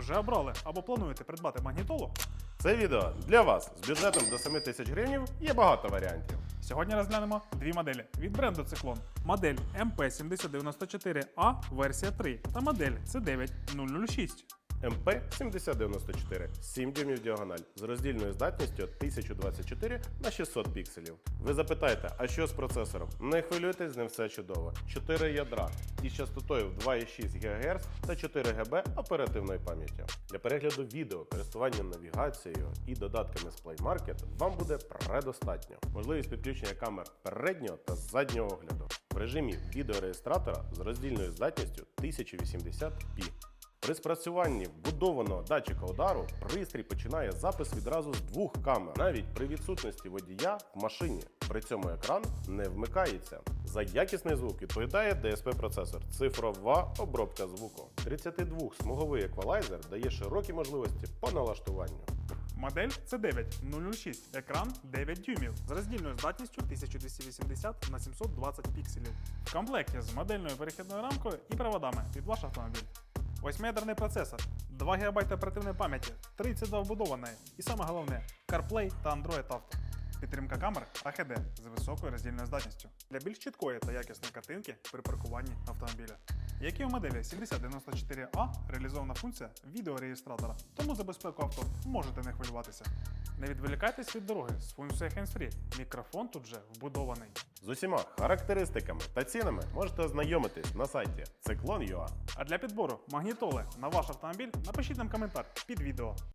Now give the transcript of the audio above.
Вже обрали або плануєте придбати магнітолу? Це відео для вас з бюджетом до 7 тисяч гривень є багато варіантів. Сьогодні розглянемо дві моделі від бренду Циклон. Модель MP7094A версія 3 та модель C9006. МП-7094 7 дюймів діагональ з роздільною здатністю 1024 на 600 пікселів. Ви запитаєте, а що з процесором? Не хвилюйтесь, з ним все чудово. 4 ядра із частотою в 2,6 ГГц та 4 ГБ оперативної пам'яті. Для перегляду відео, користування навігацією і додатками з Play Market вам буде предостатньо. Можливість підключення камер переднього та заднього огляду в режимі відеореєстратора з роздільною здатністю 1080p. При спрацюванні вбудованого датчика удару пристрій починає запис відразу з двох камер, навіть при відсутності водія в машині. При цьому екран не вмикається. За якісний звук відповідає DSP процесор, цифрова обробка звуку. 32-смуговий еквалайзер дає широкі можливості по налаштуванню. Модель C9006, екран 9 дюймів з роздільною здатністю 1280 на 720 пікселів. В комплекті з модельною перехідною рамкою і проводами під ваш автомобіль. Восьмиядерний процесор, 2 ГБ оперативної пам'яті, 32 вбудованої і саме головне CarPlay та Android Auto. Підтримка камер AHD з високою роздільною здатністю для більш чіткої та якісної картинки при паркуванні автомобіля. Як і у моделі 7094A реалізована функція відеореєстратора, тому за безпеку авто можете не хвилюватися. Не відволікайтесь від дороги з функцією hands-free. Мікрофон тут же вбудований. З усіма характеристиками та цінами можете ознайомитись на сайті Cyclone.ua. А для підбору магнітоли на ваш автомобіль напишіть нам коментар під відео.